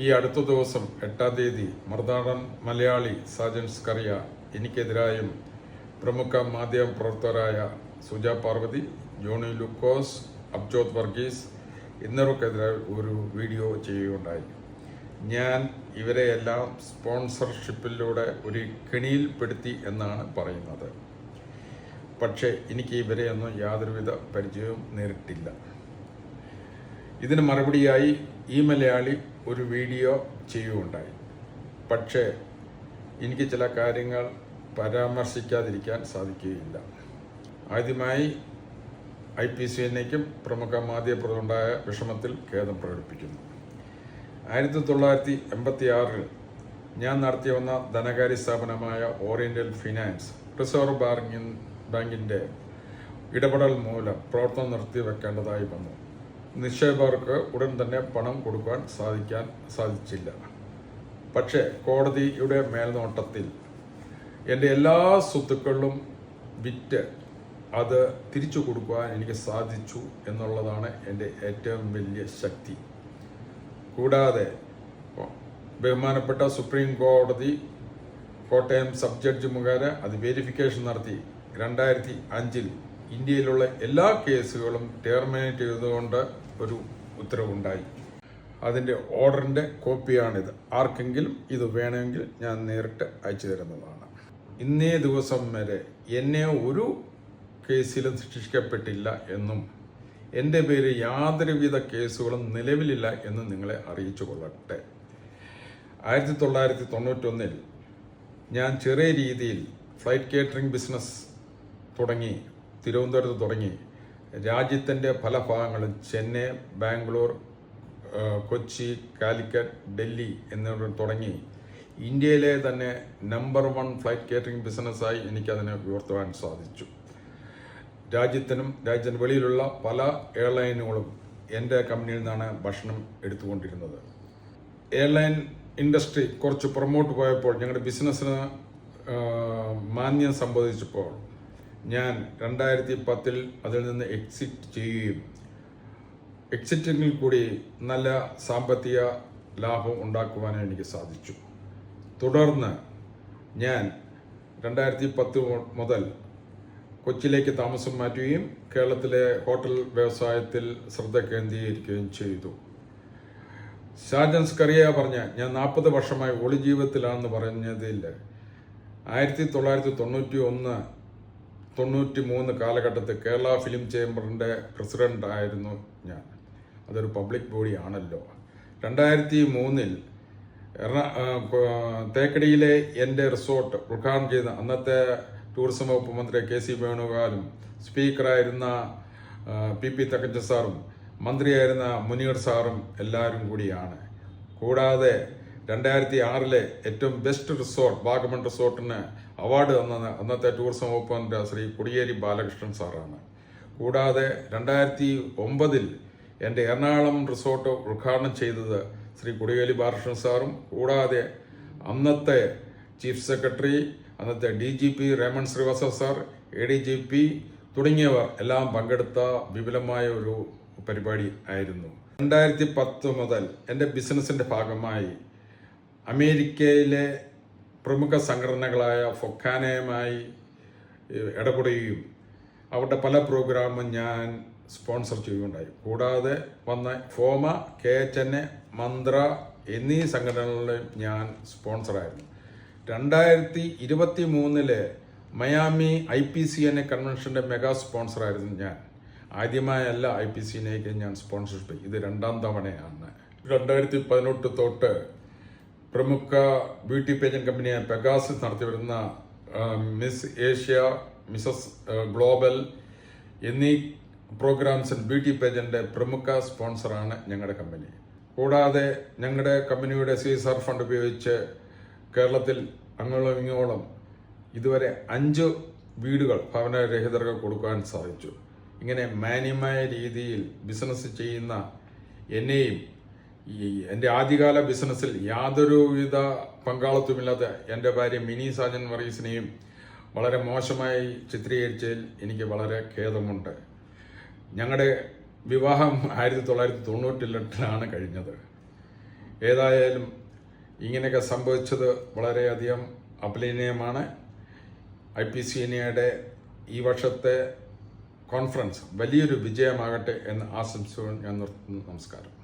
ഈ അടുത്ത ദിവസം എട്ടാം തീയതി മറുനാടൻ മലയാളി സാജൻ സ്കറിയ എനിക്കെതിരായും പ്രമുഖ മാധ്യമ പ്രവർത്തകരായ സുജ പാർവതി ജോണി ലുക്കോസ് അബ്ജോത് വർഗീസ് എന്നിവർക്കെതിരായി ഒരു വീഡിയോ ചെയ്യുകയുണ്ടായി. ഞാൻ ഇവരെയെല്ലാം സ്പോൺസർഷിപ്പിലൂടെ ഒരു കെണിയിൽപ്പെടുത്തി എന്നാണ് പറയുന്നത്. പക്ഷേ എനിക്ക് ഇവരെയൊന്നും യാതൊരുവിധ പരിചയവും നേരിട്ടില്ല. ഇതിന് മറുപടിയായി ഈ മലയാളി ഒരു വീഡിയോ ചെയ്യുകയുണ്ടായി. പക്ഷേ എനിക്ക് ചില കാര്യങ്ങൾ പരാമർശിക്കാതിരിക്കാൻ സാധിക്കുകയില്ല. ആദ്യമായി ഐ പി സി എന്നേക്കും പ്രമുഖ മാധ്യമപ്രതുണ്ടായ വിഷമത്തിൽ ഖേദം പ്രകടിപ്പിക്കുന്നു. ആയിരത്തി തൊള്ളായിരത്തി എൺപത്തി ആറിൽ ഞാൻ നടത്തിയ വന്ന ധനകാര്യ സ്ഥാപനമായ ഓറിയന്റൽ ഫിനാൻസ് റിസർവ് ബാങ്കിൻ ബാങ്കിന്റെ ഇടപെടൽ മൂലം പ്രവർത്തനം നിർത്തിവെക്കേണ്ടതായി വന്നു. നിക്ഷേപകർക്ക് ഉടൻ തന്നെ പണം കൊടുക്കാൻ സാധിക്കാൻ സാധിച്ചില്ല. പക്ഷേ കോടതിയുടെ മേൽനോട്ടത്തിൽ എന്റെ എല്ലാ സ്വത്തുക്കളും വിറ്റ് അത് തിരിച്ചു കൊടുക്കുവാൻ എനിക്ക് സാധിച്ചു എന്നുള്ളതാണ് എന്റെ ഏറ്റവും വലിയ ശക്തി. കൂടാതെ ബഹുമാനപ്പെട്ട സുപ്രീം കോടതി കോട്ടയം സബ് ജഡ്ജി മുഖേന അത് വെരിഫിക്കേഷൻ നടത്തി. രണ്ടായിരത്തി അഞ്ചിൽ ഇന്ത്യയിലുള്ള എല്ലാ കേസുകളും ടെർമിനേറ്റ് ചെയ്തുകൊണ്ട് ഒരു ഉത്തരവുണ്ടായി. അതിന്റെ ഓർഡറിന്റെ കോപ്പിയാണിത് ആർക്കെങ്കിലും ഇത് വേണമെങ്കിൽ ഞാൻ നേരിട്ട് അയച്ചു തരുന്നതാണ്. ഇന്നേ ദിവസം വരെ എന്നെ ഒരു കേസിലും ശിക്ഷിക്കപ്പെട്ടില്ല എന്നും എന്റെ പേര് യാതൊരുവിധ കേസുകളും നിലവിലില്ല എന്ന് നിങ്ങളെ അറിയിച്ചു കൊള്ളട്ടെ. ആയിരത്തി തൊള്ളായിരത്തി തൊണ്ണൂറ്റൊന്നിൽ ഞാൻ ചെറിയ രീതിയിൽ ഫ്ലൈറ്റ് കേറ്ററിംഗ് ബിസിനസ് തുടങ്ങി. തിരുവനന്തപുരത്ത് തുടങ്ങി. രാജ്യത്തിന്റെ പല ഭാഗങ്ങളും ചെന്നൈ ബാംഗ്ലൂർ കൊച്ചി കാലിക്കറ്റ് ഡൽഹി എന്നിവ തുടങ്ങി. ഇന്ത്യയിലെ തന്നെ നമ്പർ വൺ ഫ്ലൈറ്റ് കേറ്ററിംഗ് ബിസിനസ്സായി എനിക്കതിനെ ഉയർത്തുവാൻ സാധിച്ചു. രാജ്യത്തിനും രാജ്യത്തിന് വെളിയിലുള്ള പല എയർലൈനുകളും എന്റെ കമ്പനിയിൽ നിന്നാണ് ഭക്ഷണം എടുത്തുകൊണ്ടിരുന്നത്. എയർലൈൻ ഇൻഡസ്ട്രി കുറച്ച് പുറമോട്ട് പോയപ്പോൾ ഞങ്ങളുടെ ബിസിനസ്സിന് മാന്യം സംഭവിച്ചപ്പോൾ ഞാൻ രണ്ടായിരത്തി പത്തിൽ അതിൽ നിന്ന് എക്സിറ്റ് ചെയ്യുകയും എക്സിറ്റിങ്ങിൽ കൂടി നല്ല സാമ്പത്തിക ലാഭം ഉണ്ടാക്കുവാനും എനിക്ക് സാധിച്ചു. തുടർന്ന് ഞാൻ രണ്ടായിരത്തി പത്ത് മുതൽ കൊച്ചിയിലേക്ക് താമസം മാറ്റുകയും കേരളത്തിലെ ഹോട്ടൽ വ്യവസായത്തിൽ ശ്രദ്ധ കേന്ദ്രീകരിക്കുകയും ചെയ്തു. ഷാജൻസ് കറിയ പറഞ്ഞ ഞാൻ നാൽപ്പത് വർഷമായി ഒളി ജീവിതത്തിലാണെന്ന് പറഞ്ഞതിൽ ആയിരത്തി തൊള്ളായിരത്തി തൊണ്ണൂറ്റി ഒന്ന് തൊണ്ണൂറ്റി മൂന്ന് കാലഘട്ടത്തിൽ കേരള ഫിലിം ചേംബറിന്റെ പ്രസിഡന്റ് ആയിരുന്നു ഞാൻ. അതൊരു പബ്ലിക് ബോഡി ആണല്ലോ രണ്ടായിരത്തി മൂന്നിൽ എറണാ തേക്കടിയിലെ എന്റെ റിസോർട്ട് ഉദ്ഘാടനം ചെയ്ത അന്നത്തെ ടൂറിസം വകുപ്പ് മന്ത്രി കെ സി വേണുഗോപാലും സ്പീക്കറായിരുന്ന പി പി തക്കഞ്ച സാറും മന്ത്രിയായിരുന്ന മുനീർ സാറും എല്ലാവരും കൂടിയാണ്. കൂടാതെ രണ്ടായിരത്തി ആറിലെ ഏറ്റവും ബെസ്റ്റ് റിസോർട്ട് വാഗമൺ റിസോർട്ടിന് അവാർഡ് തന്ന അന്നത്തെ ടൂറിസം വകുപ്പ് മന്ത്രി ശ്രീ കൊടിയേരി ബാലകൃഷ്ണൻ സാറാണ്. കൂടാതെ രണ്ടായിരത്തി ഒമ്പതിൽ എന്റെ എറണാകുളം റിസോർട്ട് ഉദ്ഘാടനം ചെയ്തത് ശ്രീ കൊടിയേരി ബാലകൃഷ്ണൻ സാറും കൂടാതെ അന്നത്തെ ചീഫ് സെക്രട്ടറി അന്നത്തെ D G P Raman Srivasa sir A D G P തുടങ്ങിയവർ എല്ലാം പങ്കെടുത്ത വിപുലമായ ഒരു പരിപാടി ആയിരുന്നു. രണ്ടായിരത്തി പത്ത് മുതൽ എന്റെ ബിസിനസ്സിന്റെ ഭാഗമായി അമേരിക്കയിലെ പ്രമുഖ സംഘടനകളായ ഫൊക്കാനയുമായി ഇടപെടുകയും അവരുടെ പല പ്രോഗ്രാമും ഞാൻ സ്പോൺസർ ചെയ്യുകയുണ്ടായി. കൂടാതെ വന്ന FOMAA K H N A Mantra എന്നീ സംഘടനകളിലും ഞാൻ സ്പോൺസറായിരുന്നു. രണ്ടായിരത്തി ഇരുപത്തി മൂന്നിലെ Miami I P C N A കൺവെൻഷന്റെ mega സ്പോൺസറായിരുന്നു ഞാൻ. ആദ്യമായല്ല ഐ പി സി എനേക്ക് ഞാൻ സ്പോൺസർഷിപ്പ്. ഇത് രണ്ടാം തവണയാണ്. രണ്ടായിരത്തി പതിനെട്ട് തൊട്ട് പ്രമുഖ ബ്യൂട്ടി പേജൻ കമ്പനിയായ പെഗാസിസ് നടത്തിവരുന്ന വരുന്ന മിസ് ഏഷ്യ മിസസ് ഗ്ലോബൽ എന്നീ പ്രോഗ്രാംസ് ബ്യൂട്ടി പേജന്റെ പ്രമുഖ സ്പോൺസറാണ് ഞങ്ങളുടെ കമ്പനി. കൂടാതെ ഞങ്ങളുടെ കമ്പനിയുടെ സി എസ് ആർ ഫണ്ട് ഉപയോഗിച്ച് കേരളത്തിൽ അങ്ങോളം ഇങ്ങോളം ഇതുവരെ അഞ്ച് വീടുകൾ ഭവനരഹിതർക്ക് കൊടുക്കാൻ സാധിച്ചു. ഇങ്ങനെ മാന്യമായ രീതിയിൽ ബിസിനസ് ചെയ്യുന്ന എന്നെയും ഈ എന്റെ ആദ്യകാല ബിസിനസ്സിൽ യാതൊരുവിധ പങ്കാളിത്തമില്ലാത്ത എന്റെ ഭാര്യ മിനി സാജൻ വർഗീസിനെയും വളരെ മോശമായി ചിത്രീകരിച്ചതിൽ എനിക്ക് വളരെ ഖേദമുണ്ട്. ഞങ്ങളുടെ വിവാഹം ആയിരത്തി തൊള്ളായിരത്തി തൊണ്ണൂറ്റിലെട്ടിലാണ് കഴിഞ്ഞത്. ഏതായാലും ഇങ്ങനെയൊക്കെ സംഭവിച്ചത് വളരെയധികം അപലീനീയമാണ് ഐ പി സി എനയുടെ ഈ വർഷത്തെ കോൺഫറൻസ് വലിയൊരു വിജയമാകട്ടെ എന്ന് ആശംസിച്ചുകൊണ്ട് ഞാൻ നിർത്തുന്നു. നമസ്കാരം.